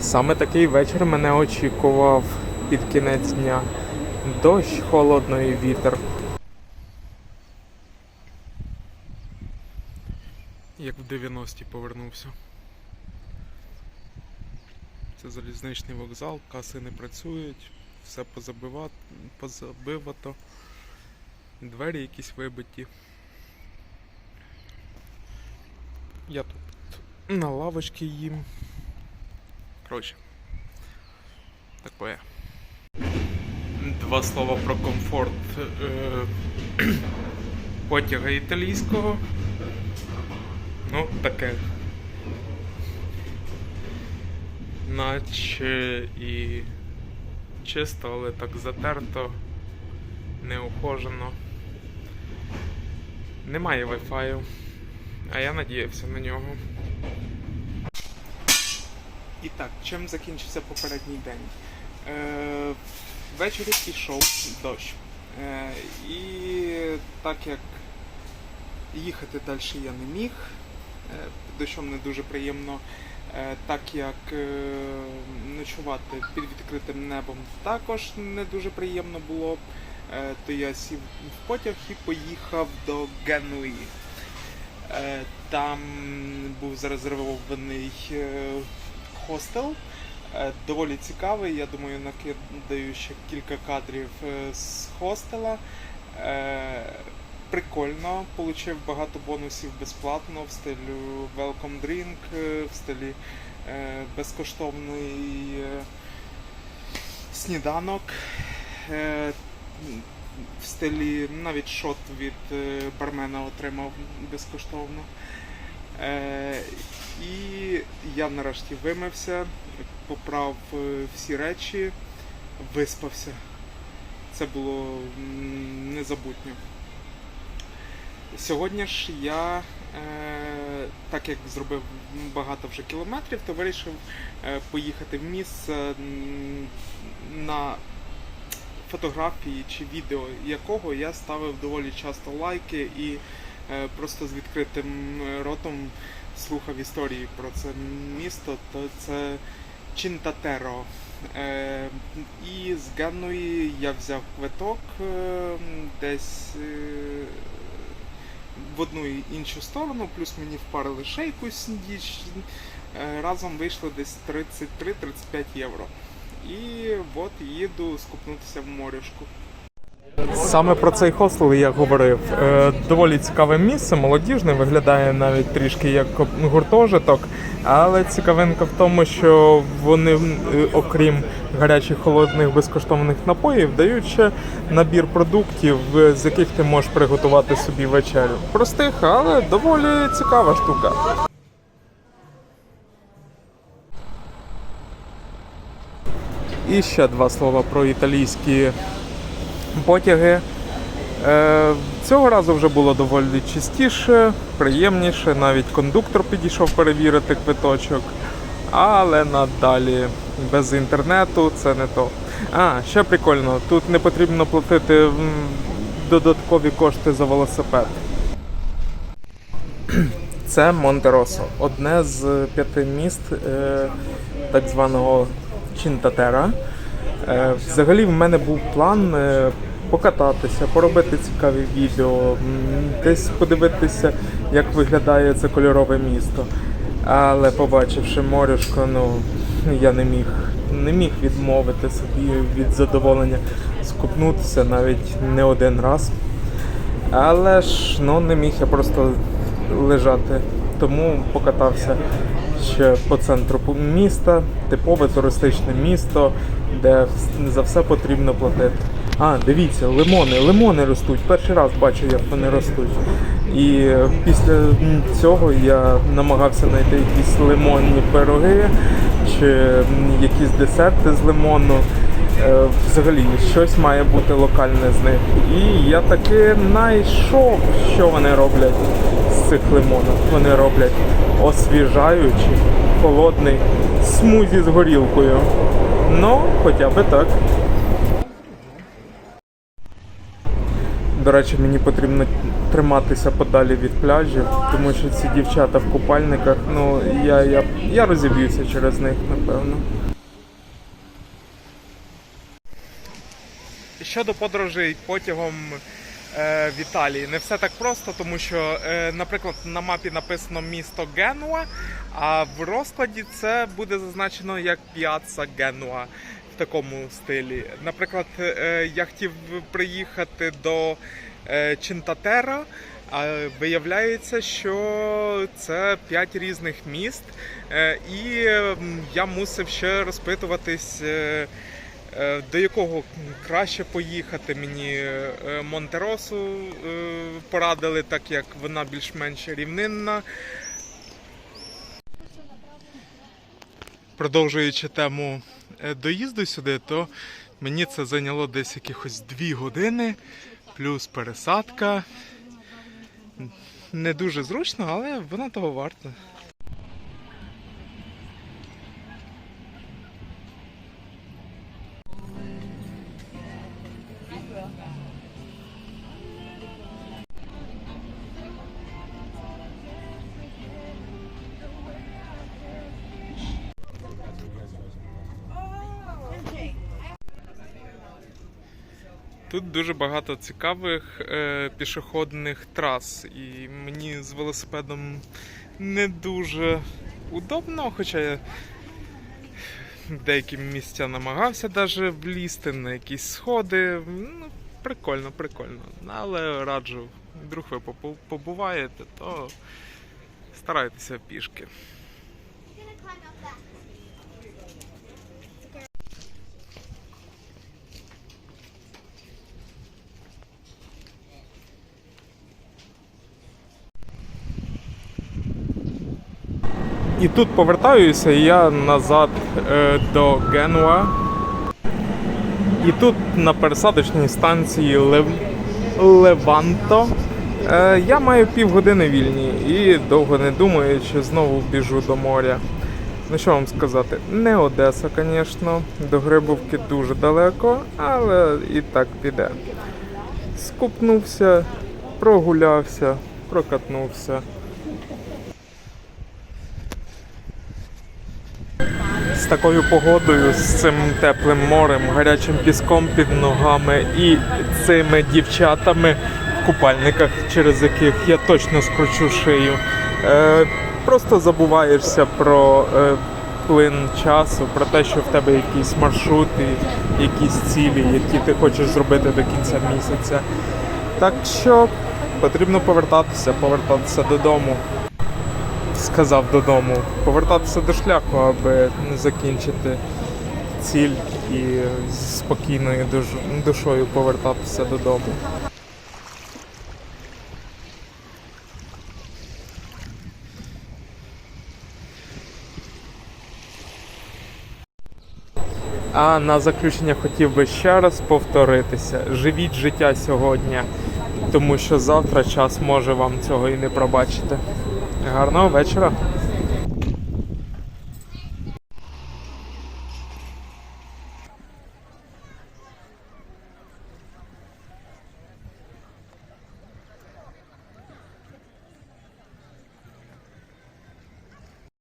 Саме такий вечір мене очікував під кінець дня. Дощ, холодний вітер. Як в 90-ті повернувся. Це залізничний вокзал, каси не працюють, все позабивато, двері якісь вибиті. Я тут на лавочці їм. Коротше. Такое. Два слова про комфорт е, потяга італійського. Ну, таке. Наче і чисто, але так затерто, неухожено. Немає Wi-Fi, а я надіявся на нього. І так, чим закінчився попередній день? Е, ввечері пішов дощ. Е, і так як їхати далі я не міг, е, дощом не дуже приємно, е, так як е, ночувати під відкритим небом також не дуже приємно було, е, то я сів в потяг і поїхав до Генуї. Е, Там був зарезервований е, хостел. Е, Доволі цікавий. Я думаю, накидаю ще кілька кадрів е, з хостела. Е, Прикольно, получив багато бонусів безплатно в стилю Welcome Drink, в стилі безкоштовний сніданок. В стилі навіть шот від бармена отримав безкоштовно. Е, і я нарешті вимився, поправ е, всі речі, виспався. Це було незабутньо. Сьогодні ж я, е, так як зробив багато вже кілометрів, то вирішив поїхати в місце на фотографії чи відео якого я ставив доволі часто лайки і просто з відкритим е, ротом слухав історії про це місто, то це Чінтатеро. Е, і з Генуї я взяв квиток е, десь е, в одну і іншу сторону, плюс мені впарили ще якусь діч. Е, разом вийшло десь 33-35 євро. І от їду скупнутися в морюшку. Саме про цей хостел я говорив. Е, Доволі цікаве місце, молодіжне, виглядає навіть трішки як гуртожиток. Але цікавинка в тому, що вони, е, окрім гарячих холодних безкоштовних напоїв, дають ще набір продуктів, е, з яких ти можеш приготувати собі вечерю. Простих, але доволі цікава штука. І ще два слова про італійські потяги. Е, цього разу вже було доволі чистіше, приємніше. Навіть кондуктор підійшов перевірити квиточок. Але надалі без інтернету це не то. А, ще прикольно, тут не потрібно платити додаткові кошти за велосипед. Це Монтеросо, одне з п'яти міст е, так званого Чінтатера. Е, взагалі в мене був план е, покататися, поробити цікаві відео, десь подивитися, як виглядає це кольорове місто. Але побачивши морюшко, ну я не міг, не міг відмовити собі від задоволення скупнутися навіть не один раз. Але ж ну не міг я просто лежати. Тому покатався ще по центру міста, типове туристичне місто, де за все потрібно платити. А, дивіться, лимони, лимони ростуть. Перший раз бачу, як вони ростуть. І після цього я намагався знайти якісь лимонні пироги чи якісь десерти з лимону. Е, Взагалі щось має бути локальне з них. І я таки знайшов, що вони роблять цих лимонів. Вони роблять освіжаючий, холодний смузі з горілкою. Ну, хоча би так. до речі, мені потрібно триматися подалі від пляжів, тому що ці дівчата в купальниках, ну я, я, я розіб'юся через них, напевно. Щодо подорожей потягом в Італії, не все так просто, тому що, е, наприклад, на мапі написано місто Генуа, а в розкладі це буде зазначено як Піаца Генуа в такому стилі. Наприклад, е, я хотів приїхати до е, Чинтатера. А виявляється, що це п'ять різних міст, е, і я мусив ще розпитуватись, е, е, до якого краще поїхати. Мені е, Монтеросу е, порадили, так як вона більш-менш рівнинна. Продовжуючи тему е, доїзду сюди, то мені це зайняло десь якихось дві години, плюс пересадка. Не дуже зручно, але воно того варто. Тут дуже багато цікавих е, пішохідних трас, і мені з велосипедом не дуже удобно, хоча я деякі місця намагався навіть влізти на якісь сходи. Ну, прикольно, прикольно. Але раджу, вдруг ви побуваєте, то старайтеся пішки. І тут повертаюся я назад е, до Генуа. І тут на пересадочній станції Лев... Леванто е, я маю півгодини вільні і довго не думаючи, знову біжу до моря. Ну що вам сказати, не Одеса, звісно, до Грибовки дуже далеко, але і так піде. Скупнувся, прогулявся, прокатнувся. Такою погодою, з цим теплим морем, гарячим піском під ногами і цими дівчатами в купальниках, через яких я точно скручу шию. Е, просто забуваєшся про е, плин часу, про те, що в тебе якісь маршрути, якісь цілі, які ти хочеш зробити до кінця місяця. Так що потрібно повертатися, повертатися додому сказав додому, повертатися до шляху, аби не закінчити ціль і з спокійною душ- душою повертатися додому. А на заключення хотів би ще раз повторитися: живіть життя сьогодні, тому що завтра час може вам цього і не пробачити. Гарного вечора!